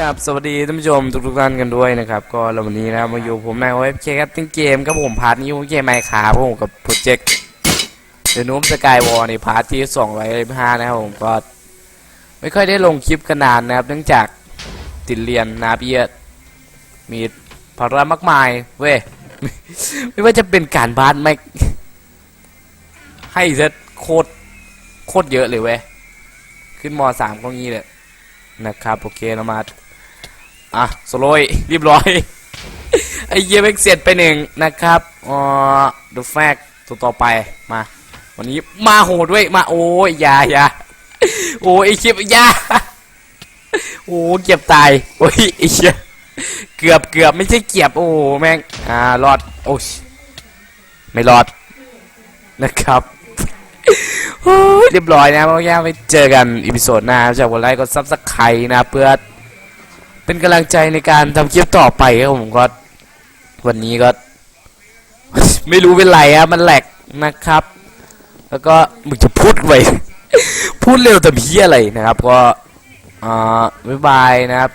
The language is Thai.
กับสวัสดีท่านผู้ชมทุกๆท่านกันด้วยนะครับ ก็แล้ววันนี้นะครับมาอยู่ผมในโอเอฟเคครับติ้งเกมครับผมพาร์ทนี้ผมเกมไมค์คาผมกับโปรเจกต์เดนูมสกายวอลในพาร์ทที่สองร้อยห้านะครับผมก็ไม่ค่อยได้ลงคลิปกันนานนะครับ เนื่องจากติดเรียนนะครับเอียดมีภาระมากมายเว้ยไม่ว่าจะเป็นการบ้านไม่ให้เซตโคตรโคตรเยอะเลยเว้ยขึ้นมสามก็งี้เลย นะครับโอเคเรามาอะสโลยเรียบร้อยไอ้เยี่ยมเสร็จไปหนึ่งนะครับอ๋อดูแฟกตัวต่อไปมา วันนี้มาโหดด้วยมาโอ้ยยายาโอ้ยไอคลิปยาโอ้เก็บตายโอ้ยไอเชี่ยเกือบเกือบไม่ใช่เกียบโอ้แม่งอ่ารอดโอ้ยไม่รอดนะครับ เรียบร้อยนะพวกแย่ไปเจอกันอีพิโซดหน้าจากวันไลค์ก็ซับสไคร์นะเพื่อเป็นกำลังใจในการทำคลิปต่อไปครับผมก็ วันนี้ก็ ไม่รู้เป็นไรอะมันแหลกนะครับ แล้วก็มึงจะพูดไปพูดเร็วแต่พี่อะไรนะครับ ก็อ่าบ๊ายบายนะครับ